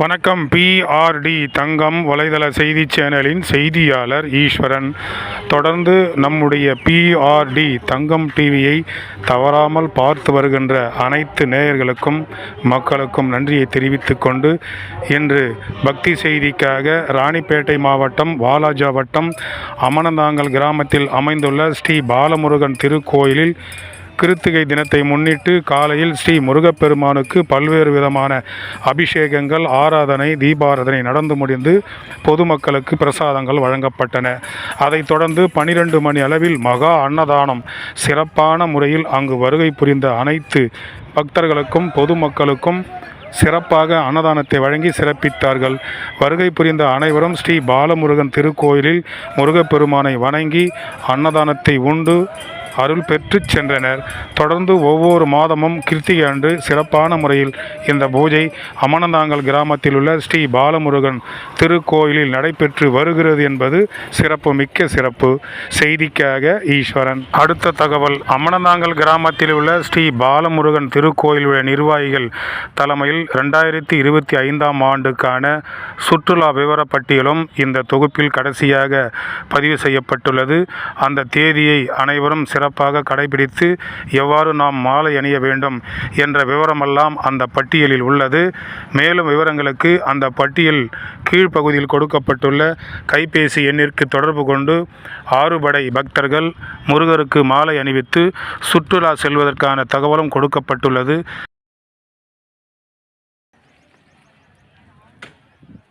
வணக்கம். பிஆர்டி தங்கம் வலைதள செய்தி சேனலின் செய்தியாளர் ஈஸ்வரன். தொடர்ந்து நம்முடைய பிஆர்டி தங்கம் டிவியை தவறாமல் பார்த்து வருகின்ற அனைத்து நேயர்களுக்கும் மக்களுக்கும் நன்றியை தெரிவித்து கொண்டு இன்று பக்தி செய்திக்காக ராணிப்பேட்டை மாவட்டம் வாலாஜா வட்டம் அமனந்தாங்கல் கிராமத்தில் அமைந்துள்ள ஸ்ரீ பாலமுருகன் திருக்கோயிலில் கிருத்திகை தினத்தை முன்னிட்டு காலையில் ஸ்ரீ முருகப்பெருமானுக்கு பல்வேறு விதமான அபிஷேகங்கள் ஆராதனை தீபாராதனை நடந்து முடிந்து பொதுமக்களுக்கு பிரசாதங்கள் வழங்கப்பட்டன. அதைத் தொடர்ந்து பனிரெண்டு மணி அளவில் மகா அன்னதானம் சிறப்பான முறையில் அங்கு வருகை புரிந்த அனைத்து பக்தர்களுக்கும் பொதுமக்களுக்கும் சிறப்பாக அன்னதானத்தை வழங்கி சிறப்பித்தார்கள். வருகை புரிந்த அனைவரும் ஸ்ரீ பாலமுருகன் திருக்கோயிலில் முருகப்பெருமானை வணங்கி அன்னதானத்தை உண்டு. அருள் பெற்றுச் சென்றனர். தொடர்ந்து ஒவ்வொரு மாதமும் கிருத்திகை அன்று சிறப்பான முறையில் இந்த பூஜை அமனந்தாங்கல் கிராமத்தில் உள்ள ஸ்ரீ பாலமுருகன் திருக்கோயிலில் நடைபெற்று வருகிறது என்பது சிறப்பு மிக்க சிறப்பு. செய்திக்காக ஈஸ்வரன். அடுத்த தகவல். அமனந்தாங்கல் கிராமத்தில் உள்ள ஸ்ரீ பாலமுருகன் திருக்கோயிலுடைய நிர்வாகிகள் தலைமையில் ரெண்டாயிரத்தி இருபத்தி ஐந்தாம் ஆண்டுக்கான சுற்றுலா விவரப்பட்டியலும் இந்த தொகுப்பில் கடைசியாக பதிவு செய்யப்பட்டுள்ளது. அந்த தேதியை அனைவரும் சிறப்பு சிறப்பாக கடைபிடித்து எவ்வாறு நாம் மாலை அணிய வேண்டும் என்ற விவரமெல்லாம் அந்த பட்டியலில் உள்ளது. மேலும் விவரங்களுக்கு அந்த பட்டியல் கீழ்ப்பகுதியில் கொடுக்கப்பட்டுள்ள கைபேசி எண்ணிற்கு தொடர்பு கொண்டு ஆறுபடை பக்தர்கள் முருகருக்கு மாலை அணிவித்து சுற்றுலா செல்வதற்கான தகவலும் கொடுக்கப்பட்டுள்ளது.